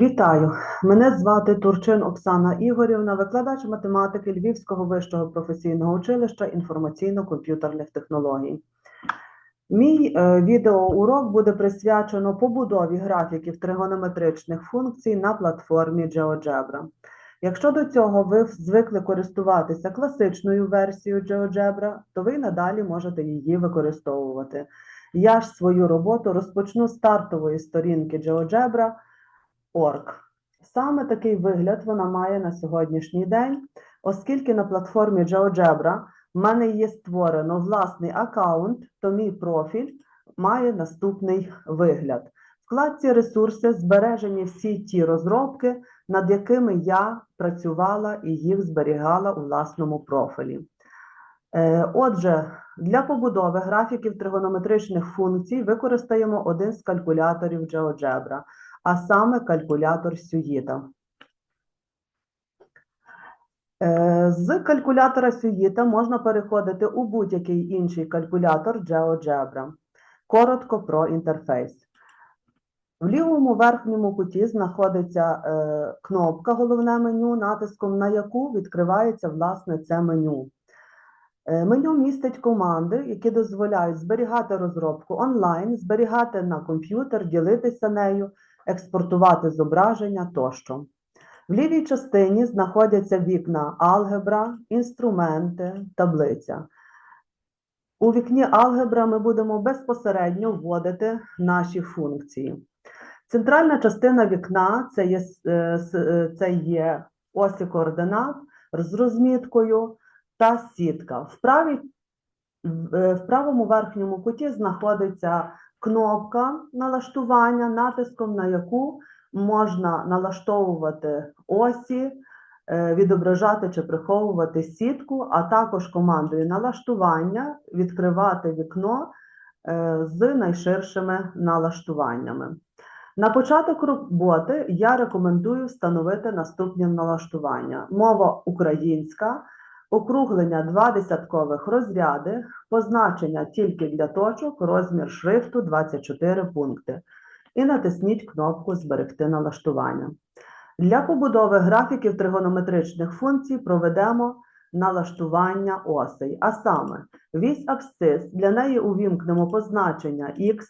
Вітаю! Мене звати Турчин Оксана Ігорівна, викладач математики Львівського вищого професійного училища інформаційно-комп'ютерних технологій. Мій е, відеоурок буде присвячено побудові графіків тригонометричних функцій на платформі GeoGebra. Якщо до цього ви звикли користуватися класичною версією GeoGebra, то ви надалі можете її використовувати. Я ж свою роботу розпочну з стартової сторінки GeoGebra Org. Саме такий вигляд вона має на сьогоднішній день, оскільки на платформі GeoGebra в мене є створено власний аккаунт, то мій профіль має наступний вигляд. В вкладці ресурси збережені всі ті розробки, над якими я працювала і їх зберігала у власному профілі. Е, Отже, для побудови графіків тригонометричних функцій використаємо один з калькуляторів GeoGebra – а саме калькулятор Сюїта. Е, З калькулятора Сюїта можна переходити у будь-який інший калькулятор GeoGebra. Коротко про інтерфейс. В лівому верхньому куті знаходиться е, кнопка головне меню, натиском на яку відкривається власне це меню. Е, Меню містить команди, які дозволяють зберігати розробку онлайн, зберігати на комп'ютер, ділитися нею, експортувати зображення тощо. В лівій частині знаходяться вікна алгебра, інструменти, таблиця. У вікні алгебра ми будемо безпосередньо вводити наші функції. Центральна частина вікна це є, е, е, це є осі координат з розміткою та сітка. В, правій, е, в правому верхньому куті знаходиться кнопка налаштування, натиском на яку можна налаштовувати осі, е, відображати чи приховувати сітку, а також командою налаштування відкривати вікно е, з найширшими налаштуваннями. На початок роботи я рекомендую встановити наступні налаштування: мова українська, округлення два десяткових розряди, позначення тільки для точок, розмір шрифту 24 пункти. І натисніть кнопку Зберегти налаштування. Для побудови графіків тригонометричних функцій проведемо налаштування осей, а саме вісь абсцис, для неї увімкнемо позначення х,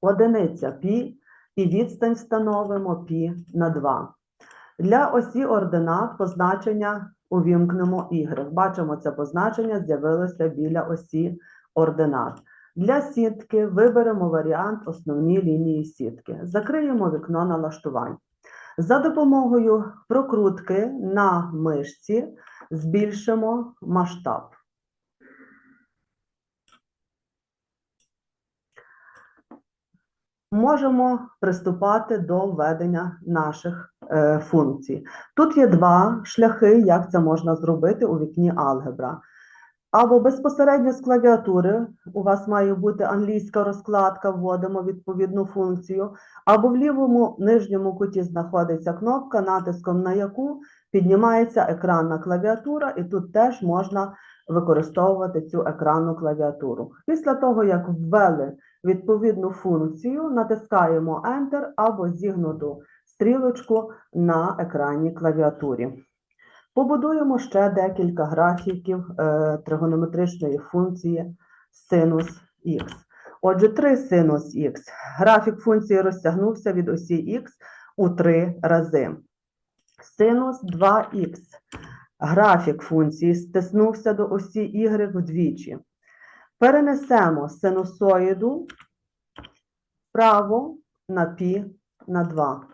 одиниця π і відстань встановимо π на 2. Для осі ординат позначення увімкнемо y. Бачимо, це позначення з'явилося біля осі ординат. Для сітки виберемо варіант основні лінії сітки. Закриємо вікно налаштувань. За допомогою прокрутки на мишці збільшимо масштаб. Можемо приступати до введення наших е, функцій. Тут є два шляхи, як це можна зробити у вікні алгебра. Або безпосередньо з клавіатури, у вас має бути англійська розкладка, вводимо відповідну функцію, або в лівому нижньому куті знаходиться кнопка, натиском на яку піднімається екранна клавіатура, і тут теж можна використовувати цю екранну клавіатуру. Після того, як ввели відповідну функцію, натискаємо Enter або зігнуту стрілочку на екранній клавіатурі. Побудуємо ще декілька графіків е, тригонометричної функції синус х. Отже, 3 синус х. Графік функції розтягнувся від осі х у 3 рази. Синус 2х. Графік функції стиснувся до осі y вдвічі. Перенесемо синусоїду вправо на π на 2.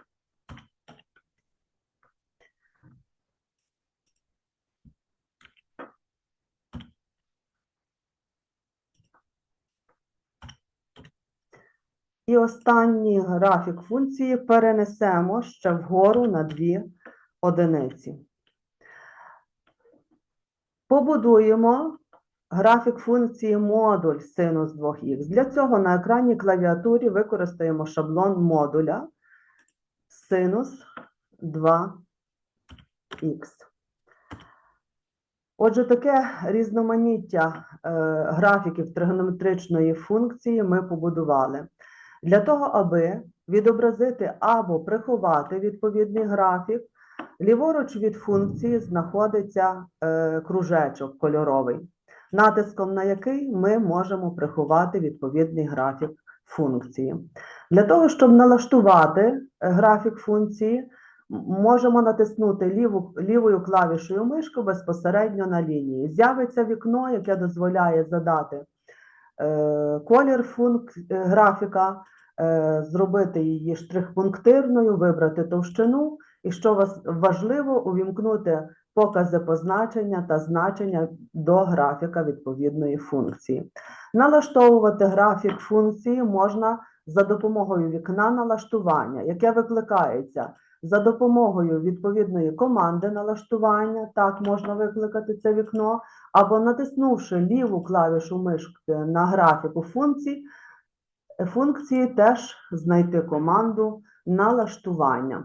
І останній графік функції перенесемо ще вгору на 2 одиниці. Побудуємо графік функції модуль синус 2х. Для цього на екранній клавіатурі використаємо шаблон модуля синус 2х. Отже, таке різноманіття е, графіків тригонометричної функції ми побудували. Для того, аби відобразити або приховати відповідний графік, ліворуч від функції знаходиться е, кружечок кольоровий, натиском на який ми можемо приховати відповідний графік функції. Для того, щоб налаштувати е, графік функції, можемо натиснути ліву, лівою клавішою мишки безпосередньо на лінії. З'явиться вікно, яке дозволяє задати е, колір функ... е, графіка, е, зробити її штрих-пунктирною, вибрати товщину, і що важливо, увімкнути покази позначення та значення до графіка відповідної функції. Налаштовувати графік функції можна за допомогою вікна налаштування, яке викликається за допомогою відповідної команди налаштування, так можна викликати це вікно, або натиснувши ліву клавішу мишки на графіку функцій, функції теж знайти команду налаштування.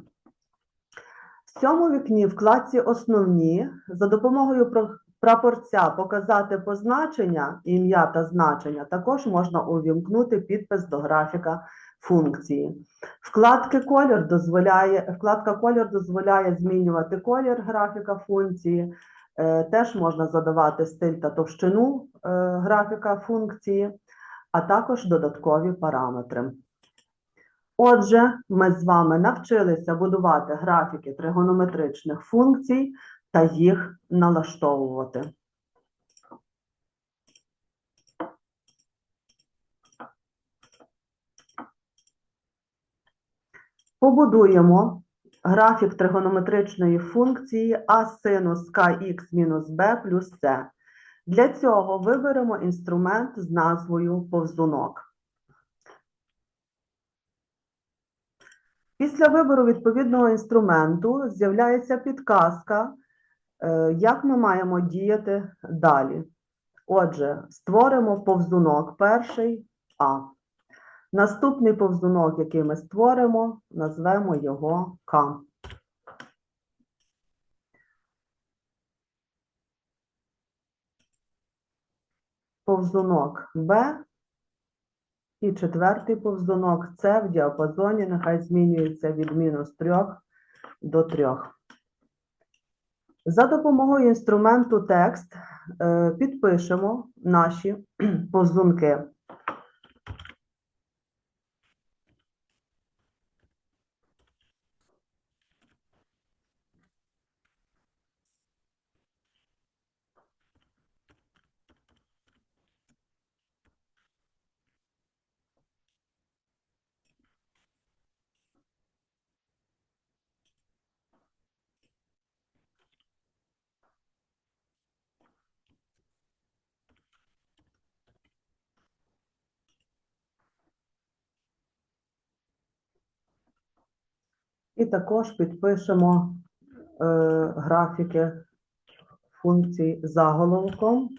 В цьому вікні вкладці Основні за допомогою прапорця показати позначення, ім'я та значення, також можна увімкнути підпис до графіка функції. Вкладки колір дозволяє, вкладка колір дозволяє змінювати колір графіка функції. Е, Теж можна задавати стиль та товщину е, графіка функції, а також додаткові параметри. Отже, ми з вами навчилися будувати графіки тригонометричних функцій та їх налаштовувати. Побудуємо графік тригонометричної функції а синус kx мінус b плюс c. Для цього виберемо інструмент з назвою повзунок. Після вибору відповідного інструменту з'являється підказка, е, як ми маємо діяти далі. Отже, створимо повзунок перший А. Наступний повзунок, який ми створимо, назвемо його К. Повзунок Б і четвертий повзунок це в діапазоні нехай змінюється від мінус 3 до 3. За допомогою інструменту текст е, підпишемо наші повзунки. І також підпишемо е, графіки функцій заголовком.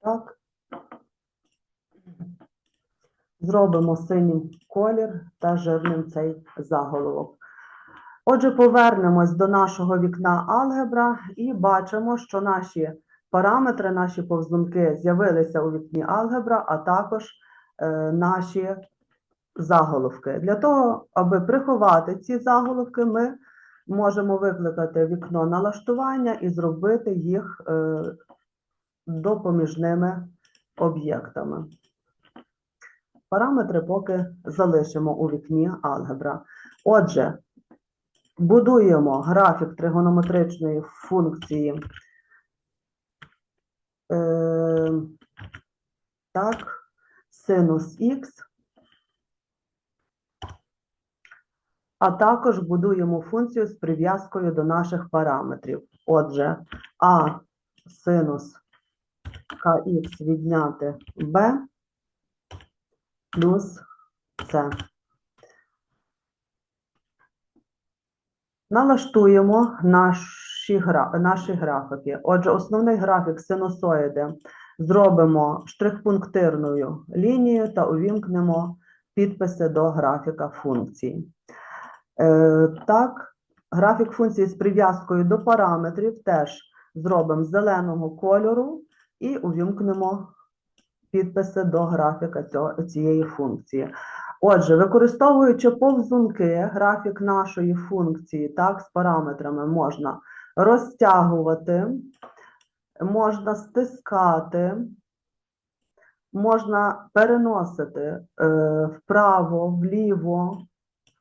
Так. Зробимо синім колір та жирним цей заголовок. Отже, повернемось до нашого вікна алгебра і бачимо, що наші параметри, наші повзунки з'явилися у вікні алгебра, а також е, наші заголовки. Для того, аби приховати ці заголовки, ми можемо викликати вікно налаштування і зробити їх е, допоміжними об'єктами. Параметри поки залишимо у вікні алгебра. Отже, будуємо графік тригонометричної функції. Е, так, синус х. А також будуємо функцію з прив'язкою до наших параметрів. Отже, а синус kx відняти b плюс С. Налаштуємо наші, наші графіки. Отже, основний графік синусоїди зробимо штрих-пунктирною лінією та увімкнемо підписи до графіка функції. Е, Так, графік функції з прив'язкою до параметрів теж зробимо зеленого кольору і увімкнемо підписи до графіка цього, цієї функції. Отже, використовуючи повзунки, графік нашої функції, так, з параметрами можна розтягувати, можна стискати, можна переносити е, вправо, вліво,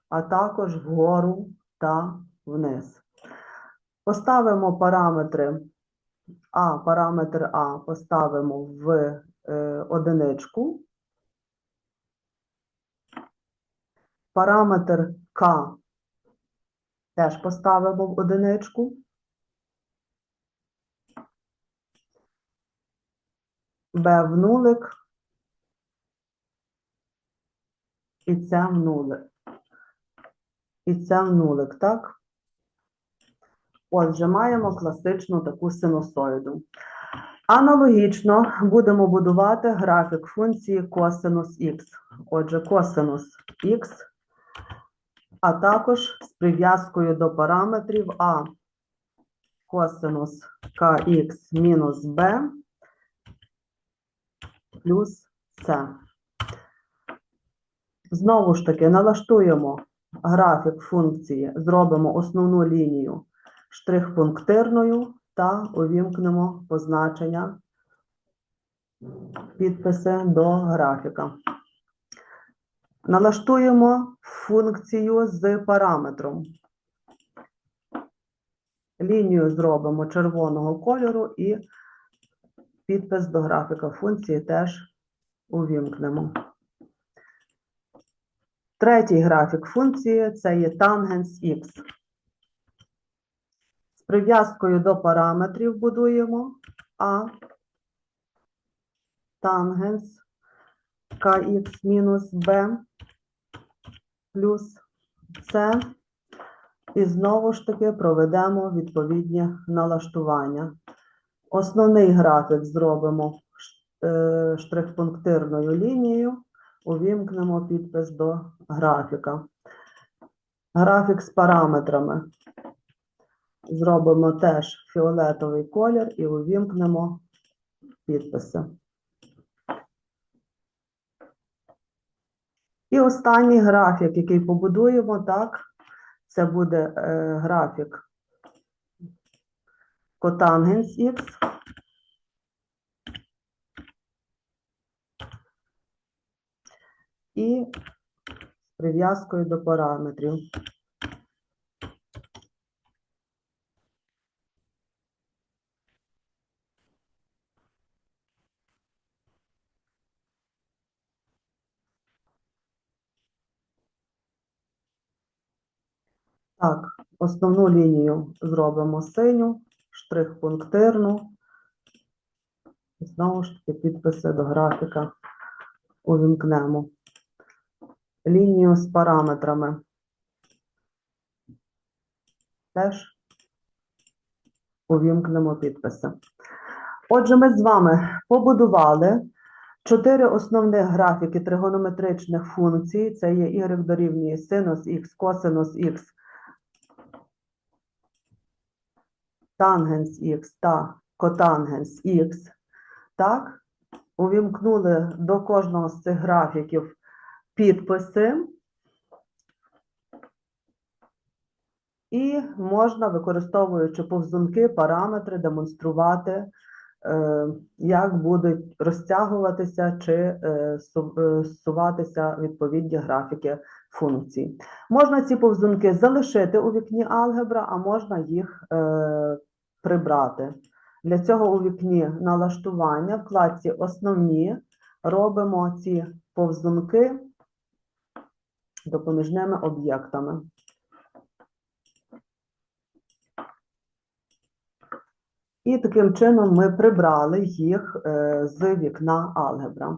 а також вгору та вниз. Поставимо параметри А, параметр А поставимо в одиничку. Параметр К теж поставимо в одиничку. Б в нулик. І це в нулик. І це в нулик, так? Отже, маємо класичну таку синусоїду. Аналогічно будемо будувати графік функції косинус х. Отже, косинус х, а також з прив'язкою до параметрів а косинус kx мінус b плюс c. Знову ж таки, налаштуємо графік функції, зробимо основну лінію штрих-пунктирною та увімкнемо позначення підписи до графіка. Налаштуємо функцію з параметром. Лінію зробимо червоного кольору і підпис до графіка функції теж увімкнемо. Третій графік функції це є тангенс х. Прив'язкою до параметрів будуємо А тангенс kx мінус b плюс c. І знову ж таки проведемо відповідні налаштування. Основний графік зробимо е, штрих-пунктирною лінією, увімкнемо підпис до графіка. Графік з параметрами зробимо теж фіолетовий колір і увімкнемо підписи. І останній графік, який побудуємо, так, це буде е, графік котангенс Х. І з прив'язкою до параметрів. Так, основну лінію зробимо синю, штрих пунктирну. Знову ж таки підписи до графіка увімкнемо. Лінію з параметрами. Теж увімкнемо підписи. Отже, ми з вами побудували чотири основних графіки тригонометричних функцій. Це є y дорівнює синус х, косинус х, тангенс х та котангенс х, так, увімкнули до кожного з цих графіків підписи, і можна, використовуючи повзунки, параметри, демонструвати, е, як будуть розтягуватися чи е, е, зсуватися відповідні графіки функцій. Можна ці повзунки залишити у вікні алгебра, а можна їх прибрати. Для цього у вікні налаштування в вкладці Основні робимо ці повзунки допоміжними об'єктами. І таким чином ми прибрали їх е, з вікна алгебра.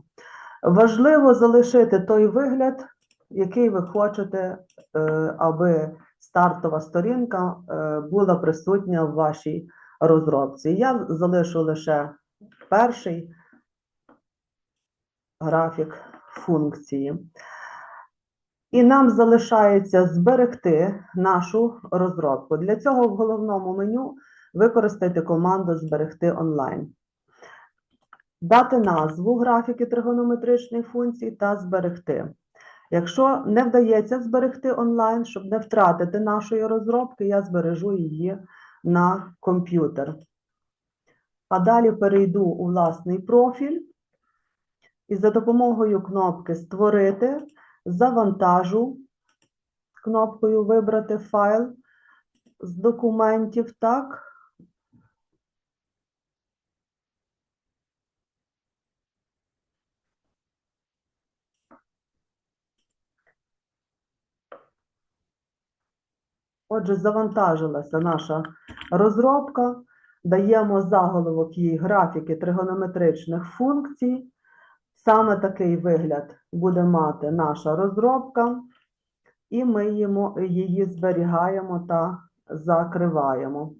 Важливо залишити той вигляд, який ви хочете, е, аби стартова сторінка е, була присутня в вашій розробці. Я залишу лише перший графік функції. І нам залишається зберегти нашу розробку. Для цього в головному меню використайте команду Зберегти онлайн. Дати назву графіки тригонометричних функцій та зберегти. Якщо не вдається зберегти онлайн, щоб не втратити нашої розробки, я збережу її на комп'ютер. А далі перейду у власний профіль і за допомогою кнопки Створити завантажу кнопкою Вибрати файл з документів. Так. Отже, завантажилася наша розробка. Даємо заголовок її графіки тригонометричних функцій. Саме такий вигляд буде мати наша розробка, і ми її зберігаємо та закриваємо.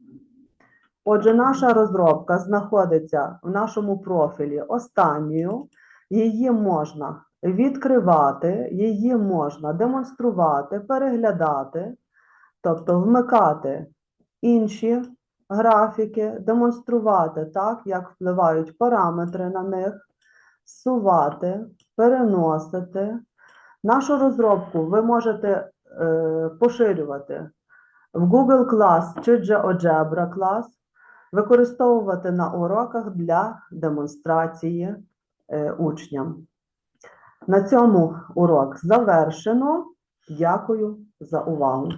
Отже, наша розробка знаходиться в нашому профілі останньою. Її можна відкривати, її можна демонструвати, переглядати, тобто вмикати інші графіки, демонструвати так, як впливають параметри на них сувати, переносити. Нашу розробку ви можете е, поширювати в Google клас чи GeoGebra клас, використовувати на уроках для демонстрації е, учням. На цьому урок завершено. Дякую за увагу.